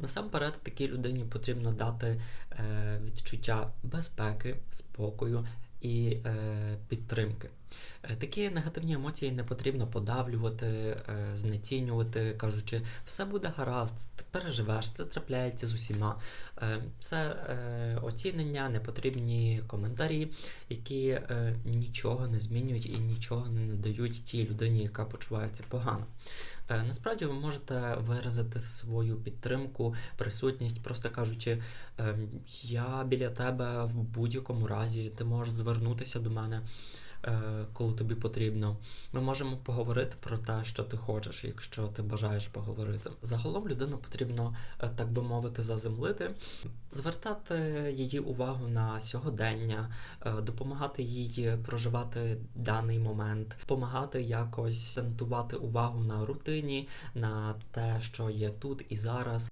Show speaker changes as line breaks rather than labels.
Насамперед, такій людині потрібно дати е, відчуття безпеки, спокою і е, підтримки. Е, Такі негативні емоції не потрібно подавлювати, е, знецінювати, кажучи, все буде гаразд, ти переживеш, це трапляється з усіма. Е, Це оцінення, непотрібні коментарі, які нічого не змінюють і нічого не надають тій людині, яка почувається погано. Насправді ви можете виразити свою підтримку, присутність, просто кажучи, ем, я біля тебе в будь-якому разі, ти можеш звернутися до мене, коли тобі потрібно. Ми можемо поговорити про те, що ти хочеш, якщо ти бажаєш поговорити. Загалом людину потрібно, е, так би мовити, заземлити, звертати її увагу на сьогодення, е, допомагати їй проживати даний момент, допомагати якось акцентувати увагу на рутині, на те, що є тут і зараз.